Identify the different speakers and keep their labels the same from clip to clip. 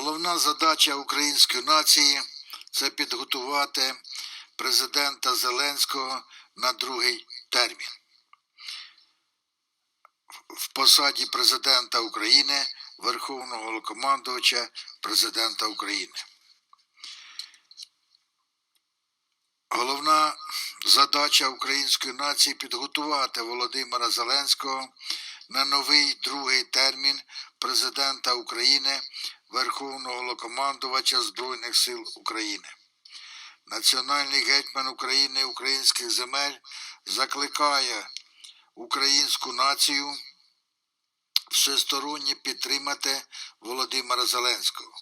Speaker 1: Головна задача української нації це підготувати президента Зеленського на другий термін. В посаді президента України, Верховного Головнокомандувача президента України. Головна задача української нації підготувати Володимира Зеленського на новий другий термін президента України, Верховного Головнокомандувача Збройних сил України. Національний гетьман України і українських земель закликає українську націю всесторонньо підтримати Володимира Зеленського,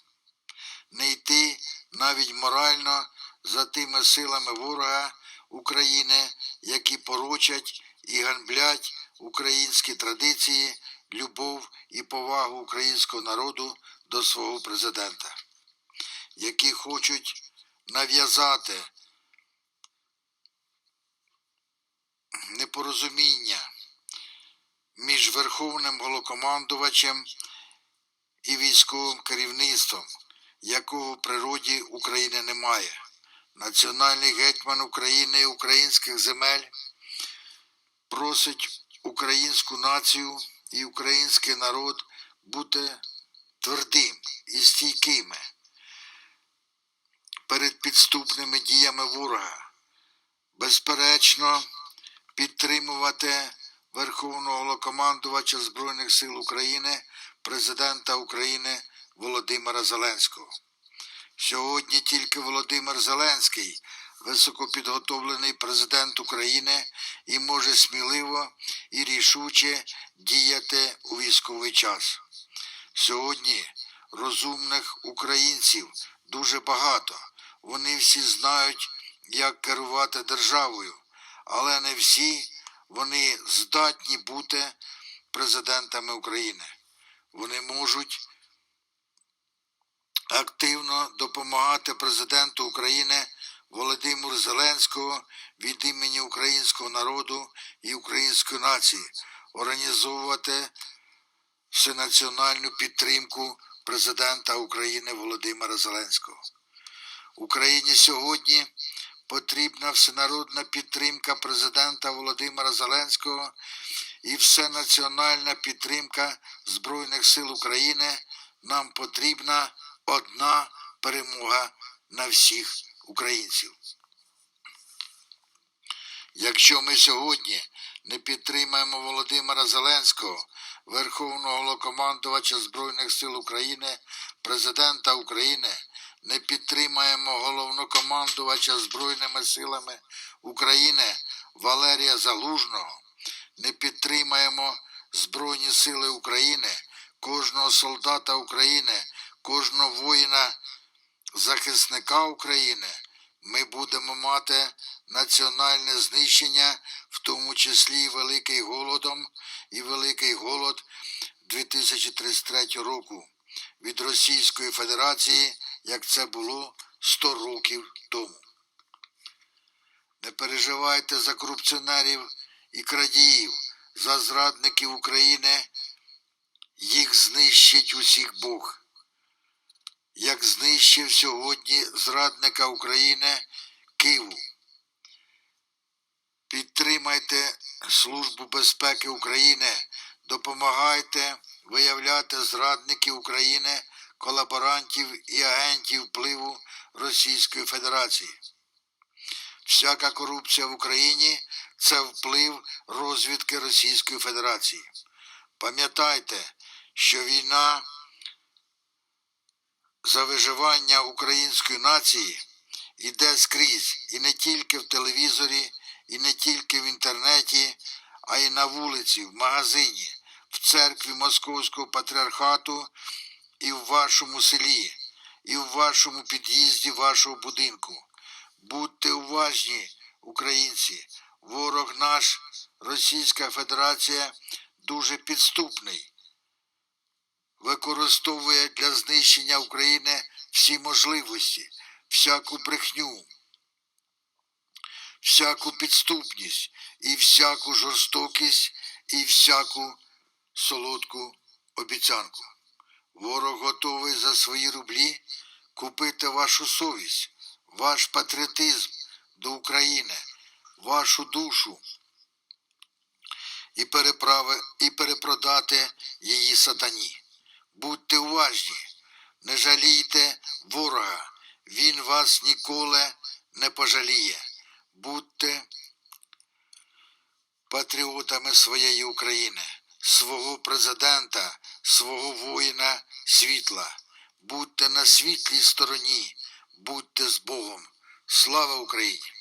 Speaker 1: не йти навіть морально за тими силами ворога України, які порочать і ганблять українські традиції, любов і повагу українського народу до свого президента, які хочуть нав'язати непорозуміння між Верховним Голокомандувачем і військовим керівництвом, якого в природі України немає. Національний гетьман України і українських земель просить українську націю і український народ бути твердим і стійкими перед підступними діями ворога, безперечно підтримувати Верховного Головнокомандувача Збройних сил України, президента України Володимира Зеленського. Сьогодні тільки Володимир Зеленський, високопідготовлений президент України, і може сміливо і рішуче діяти у військовий час. Сьогодні розумних українців дуже багато. Вони всі знають, як керувати державою, але не всі вони здатні бути президентами України. Вони можуть активно допомагати президенту України Володимиру Зеленського від імені українського народу і української нації організовувати всенаціональну підтримку президента України Володимира Зеленського. Україні сьогодні потрібна всенародна підтримка президента Володимира Зеленського і всенаціональна підтримка Збройних сил України. Нам потрібна одна перемога на всіх українців. Якщо ми сьогодні не підтримаємо Володимира Зеленського, Верховного Головнокомандувача Збройних сил України, президента України, не підтримаємо головнокомандувача Збройними силами України Валерія Залужного, не підтримаємо Збройні Сили України, кожного солдата України, кожного воїна, захисника України, ми будемо мати національне знищення, в тому числі великий голодом і великий голод 2033 року від Російської Федерації, як це було 100 років тому. Не переживайте за корупціонерів і крадіїв, за зрадників України. Їх знищить усіх Бог. Як знищив сьогодні зрадника України Києву. Підтримайте Службу безпеки України, допомагайте виявляти зрадників України, колаборантів і агентів впливу Російської Федерації. Всяка корупція в Україні це вплив розвідки Російської Федерації. Пам'ятайте, що війна за виживання української нації іде скрізь, і не тільки в телевізорі, і не тільки в інтернеті, а й на вулиці, в магазині, в церкві Московського патріархату і в вашому селі, і в вашому під'їзді вашого будинку. Будьте уважні, українці. Ворог наш, Російська Федерація, дуже підступний. Використовує для знищення України всі можливості, всяку брехню, всяку підступність і всяку жорстокість і всяку солодку обіцянку. Ворог готовий за свої рублі купити вашу совість, ваш патріотизм до України, вашу душу і, переправи, і перепродати її сатані. Будьте уважні, не жалійте ворога, він вас ніколи не пожаліє. Будьте патріотами своєї України, свого президента, свого воїна світла. Будьте на світлій стороні, будьте з Богом. Слава Україні!